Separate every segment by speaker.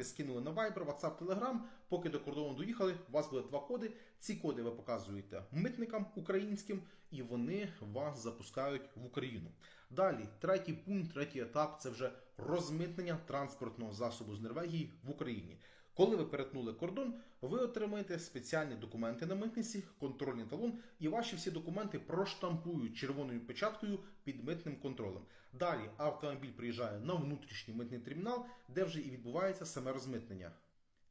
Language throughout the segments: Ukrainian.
Speaker 1: документи скинули на Viber, WhatsApp, Telegram. Поки до кордону доїхали, у вас буде два коди. Ці коди ви показуєте митникам українським, і вони вас запускають в Україну. Далі, третій пункт, третій етап це вже розмитнення транспортного засобу з Норвегії в Україні. Коли ви перетнули кордон, ви отримаєте спеціальні документи на митниці, контрольний талон, і ваші всі документи проштампують червоною печаткою під митним контролем. Далі автомобіль приїжджає на внутрішній митний термінал, де вже і відбувається саме розмитнення.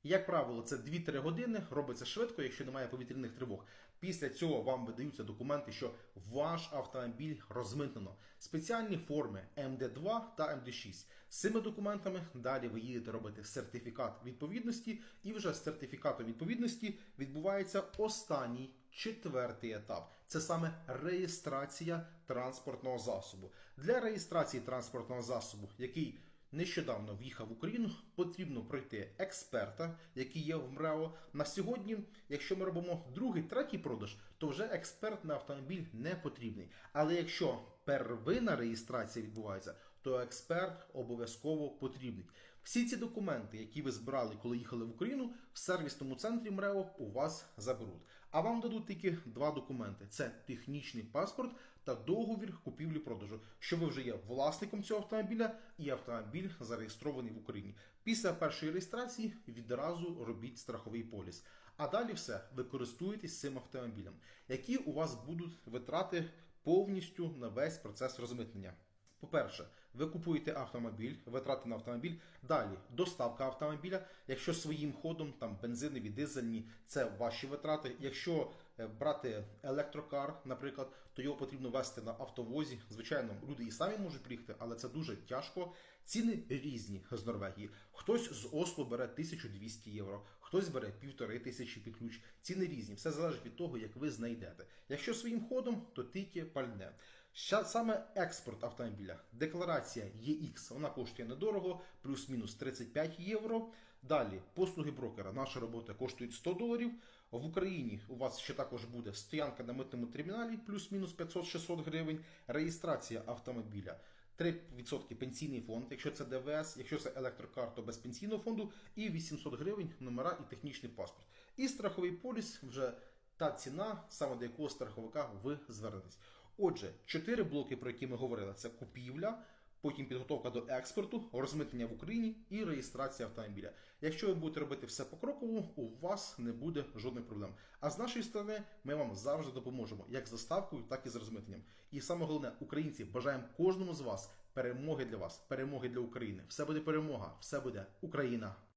Speaker 1: Як правило, це 2-3 години, робиться швидко, якщо немає повітряних тривог. Після цього вам видаються документи, що ваш автомобіль розмитнено. Спеціальні форми МД2 та МД6. З цими документами далі ви їдете робити сертифікат відповідності, і вже з сертифікатом відповідності відбувається останній четвертий етап. Це саме реєстрація транспортного засобу. Для реєстрації транспортного засобу, який нещодавно в'їхав в Україну, потрібно пройти експерта, який є в МРАО. На сьогодні, якщо ми робимо другий, третій продаж, то вже експерт на автомобіль не потрібний. Але якщо первинна реєстрація відбувається, то експерт обов'язково потрібний. Всі ці документи, які ви збирали, коли їхали в Україну, в сервісному центрі МРЕО у вас заберуть. А вам дадуть тільки два документи: це технічний паспорт та договір купівлі-продажу, що ви вже є власником цього автомобіля, і автомобіль зареєстрований в Україні. Після першої реєстрації відразу робіть страховий поліс. А далі все, ви користуєтесь цим автомобілем. Які у вас будуть витрати повністю на весь процес розмитнення? По-перше, ви купуєте автомобіль, витрати на автомобіль. Далі доставка автомобіля. Якщо своїм ходом, там бензинові, дизельні, це ваші витрати. Якщо е, брати електрокар, наприклад, то його потрібно вести на автовозі. Звичайно, люди і самі можуть приїхати, але це дуже тяжко. Ціни різні з Норвегії. Хтось з Осло бере 1200 євро, хтось бере півтори тисячі під ключ. Ціни різні. Все залежить від того, як ви знайдете. Якщо своїм ходом, то тільки пальне. Саме експорт автомобіля. Декларація EX, вона коштує недорого, плюс-мінус 35 євро. Далі послуги брокера. Наша робота коштує 100 доларів. В Україні у вас ще також буде стоянка на митному терміналі, плюс-мінус 500-600 гривень. Реєстрація автомобіля. 3% пенсійний фонд, якщо це ДВС, якщо це електрокар, то без пенсійного фонду, і 800 гривень номера і технічний паспорт. І страховий поліс вже та ціна, саме до якого страховика ви звернетесь. Отже, чотири блоки, про які ми говорили, це купівля, потім підготовка до експорту, розмитнення в Україні і реєстрація автомобіля. Якщо ви будете робити все покроково, у вас не буде жодних проблем. А з нашої сторони ми вам завжди допоможемо, як з доставкою, так і з розмитненням. І саме головне, українці, бажаємо кожному з вас перемоги для вас, перемоги для України. Все буде перемога, все буде Україна.